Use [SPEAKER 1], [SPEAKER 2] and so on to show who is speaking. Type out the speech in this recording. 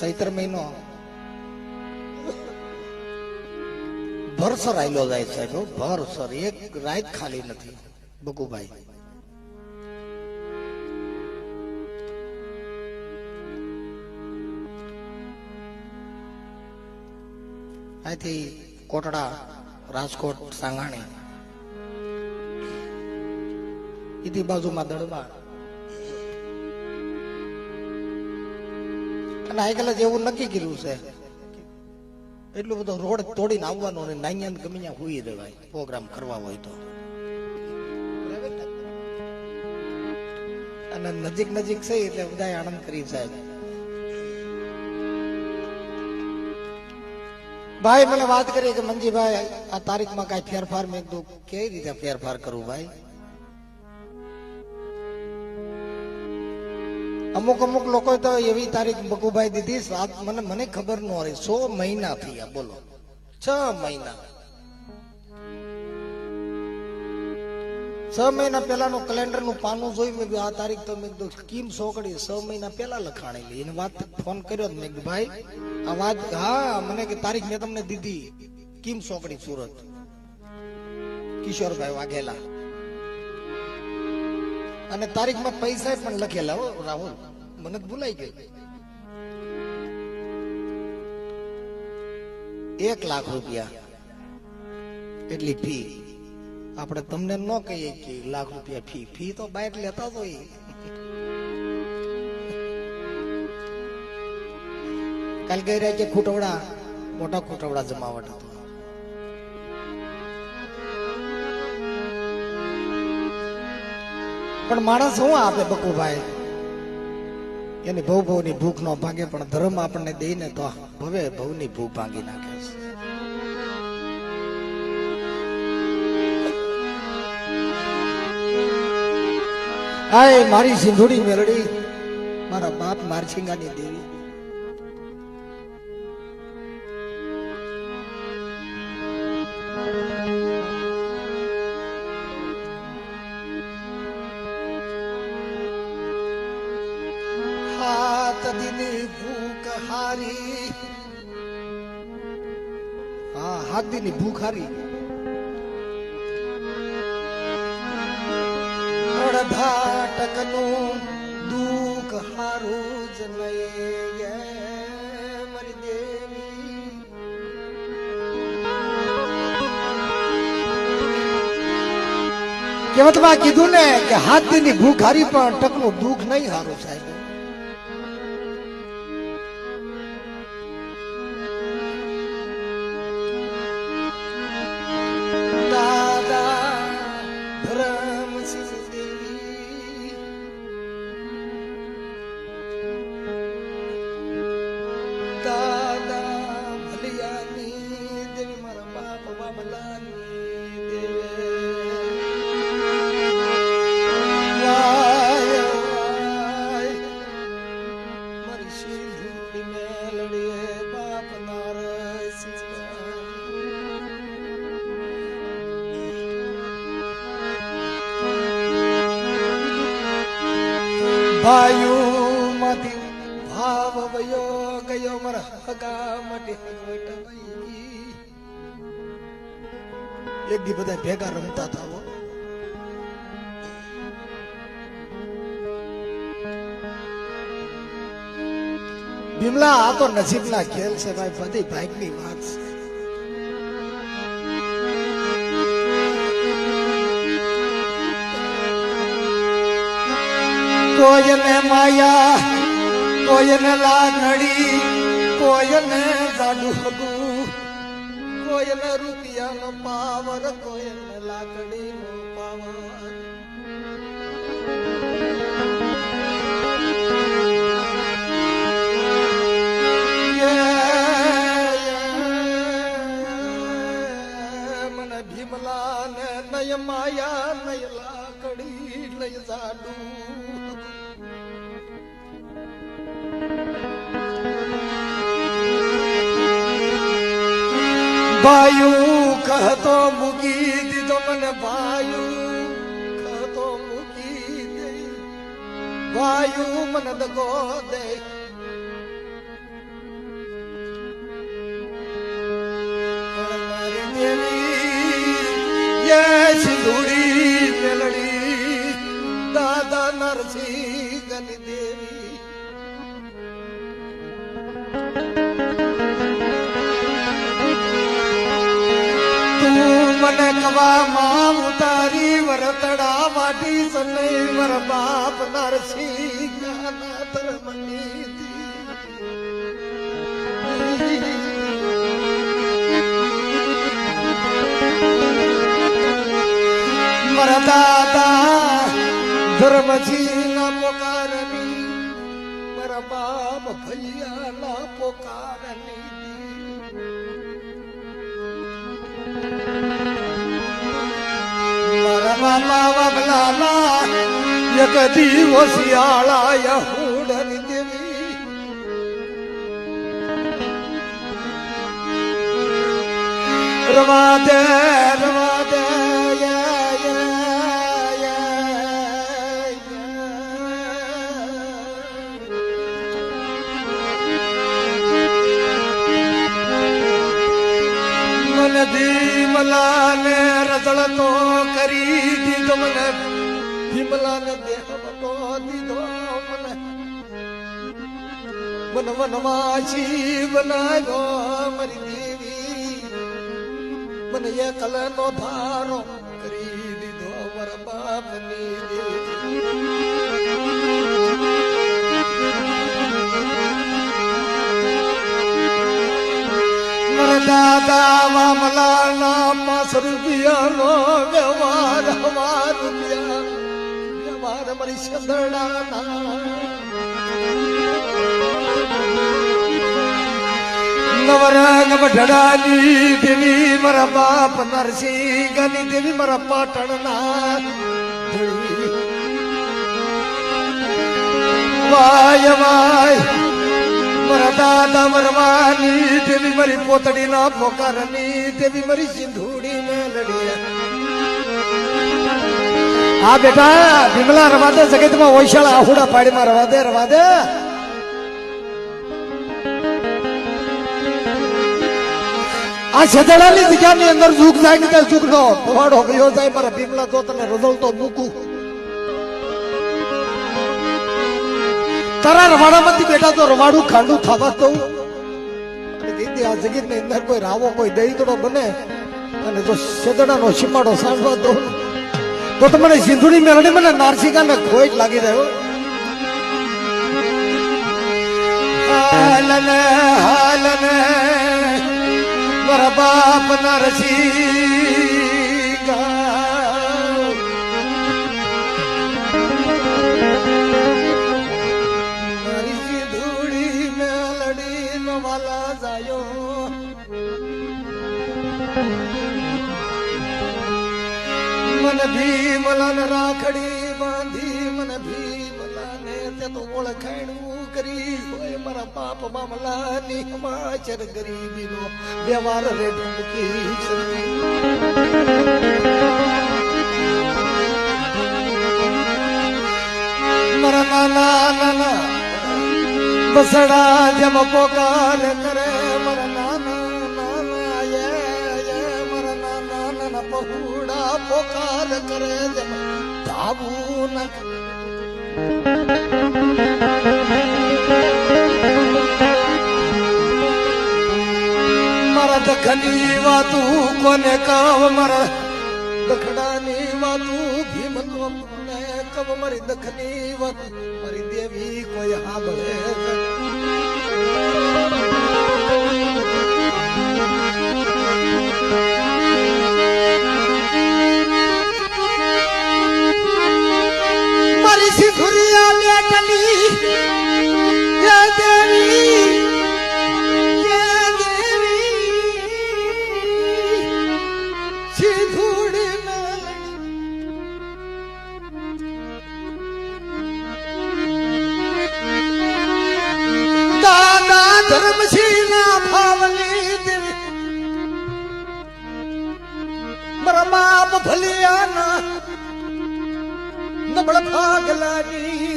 [SPEAKER 1] ચૈત્ર મહિનો. ભરસર આયલો જાય સાહેબ ભરસર એક રાત ખાલી નથી. બકુભાઈ. અહીંથી કોટડા, રાજકોટ, સાંગાણી. ઈથી બાજુમાં દળવા અને આજકાલ જ એવું નક્કી કર્યું છે. એટલું બધું રોડ તોડીને આવવાનો ને નાઈયા ગમે ત્યાં દેવાય, પ્રોગ્રામ કરવા હોય તો. અને નજીક નજીક છે એટલે બધા આનંદ કરી સાહેબ ભાઈ, મને વાત કરી કે મંજીભાઈ, આ તારીખમાં કઈ ફેરફાર મેં કીધું, કેવી રીતે ફેરફાર કરવું ભાઈ? અમુક અમુક લોકો તો એવી તારીખ બકુભાઈ દીધી, સાત મને મને ખબર ન હોય, સો મહિના થયા, બોલો. છ મહિના. છ મહિના પહેલાનું કેલેન્ડરનું પાનું જોયું, મેં આ તારીખ તો મેં કીધું, કેમ સોકડી? છ મહિના પહેલા લખાણેલી એને વાત ફોન કર્યો મેં કીધું, ભાઈ, આ વાત, હા, મને કે તારીખ મેં તમને દીધી. કિમ સોકડી સુરત? કિશોરભાઈ વાઘેલા. અને તારીખમાં પૈસા પણ લખેલા હો, રાહુલ. મને ભૂલાઈ ગયું એક લાખ રૂપિયા એટલી ફી. આપણે તમને ન કહીએ કે લાખ રૂપિયા ફી. ફી તો બાઇક લેતા હોય કાલ ગઈ રહ્યા કે ખૂટવડા, મોટા ખૂટવડા જમાવટ હતો. પણ માણસ શું આપે બકુભાઈ? એની ભવ ભવની ભૂખ ન ભાંગે, પણ ધર્મ આપણને દઈને તો ભવે, ભવની ભૂખ ભાંગી નાખે છે. આય મારી સિંધુડી મેલડી, મારા બાપ મારસિંગાની દેવી. દીની ભૂખ હારી હા હાથ દીની ભૂખ હારી ટકનું દુઃખ હારું જ મારી દેવી કહેવતમાં કીધું ને કે હાથ દીની ભૂખ હારી પણ ટકનું દુઃખ નહીં હારું સાહેબ ભાઈઓમાંથી ભાવ વયો ગયો મારા હગા માટે એક દી બધા ભેગા રમતા હતા બિમલા, આ તો નસીબના ખેલ છે ભાઈ, બધી ભાગની વાત છે. કોઈને માયા, કોઈને લાગણી, કોઈને જાડુ હગું, કોઈને રૂપિયાનો પાવર, કોઈને લાકડીનો પાવર. મને ભીમલા ને નય માયા નય લાકડી નય જાડુ. ભાયું કહતો મૂકી દીધો મને ભાયું કહતો મૂકી દે. ભાયું મને દગો દે. મને કવા માં ઉતારી વરતડા વાટી સનઈ મર બાપ નરસિંહ ગાના મની મરદાતા ધર્મજી ના પોકારની, મર બાપ ભૈયા ના પોકારની. મામા બાબલાના એક દીવો શિયાળા હુડની દેવી રવા દે રવા ને રજળતો કરી દીધો મને. ભીમલા ને દેહવતો દીધો મને. મન વનવાસી બનાવ્યો મરી દેવી. મને એકલ નો ધારો કરી દીધો મર બાપની દેવી. દાદા મામલા ના પાંચ રૂપિયાનો વ્યવહાર હવા રૂપિયા વ્યવહાર મારી સદડાના નવરંગ મઢડાની દેવી મારા બાપ નરસિંહ ગની દેવી મારા પાટણના. વાય વાય દાદા મરવાની દેવી મારી પોતડી ના પોકારની દેવી મારી સિંધુડી મેલડી હા બેટા ભીમલા રવા દે, જગતમાં વૈશાળ આહુડા પાડીમાં રવા દે રવા દે. આ છેદડાની જગ્યાની અંદર ઝૂક થાય ને ત્યાં ઝૂક નો ગયો જાય, મારા ભીમલા તો તને રઝળતો મૂકું. તારા રવાડામાંથી બેટા તો રવાડું ખાંડું થવા દઉં અને દીદી આ જગતની અંદર કોઈ રાવો, કોઈ દહીતડો બને, અને જો છેદડાનો સીમાડો સાંભળવા દઉં, તો તમને સિંધુની મેળડી મને નારસિકાને ખોઈ જ લાગી રહ્યો હાલને હાલને, મારા બાપ નરસિંહ રાખડી બાંધી મન ભીમલાને તે તો ઓળખાણું કરી હોય મારા બાપ મામલાની હમાચર ગરીબીનો વ્યવહાર રે ઢૂંકી મારા નાના નાના બસડા જેમ પોકાર કરે, મારા નાના નાના યે મારા નાના નાના પહુડા પોકાર કરે, જેમ ન મારા દખની વાતું કોને કાવ મારા દખડાની વાતું ભીમ ને કવ મારી દખની વાત, મારી દેવી કોઈ સાંભળે ધર્મસિંહ ના ભાવની દેવી. મારા બાપ ભલિયાના નબળ ભાગ લાગી.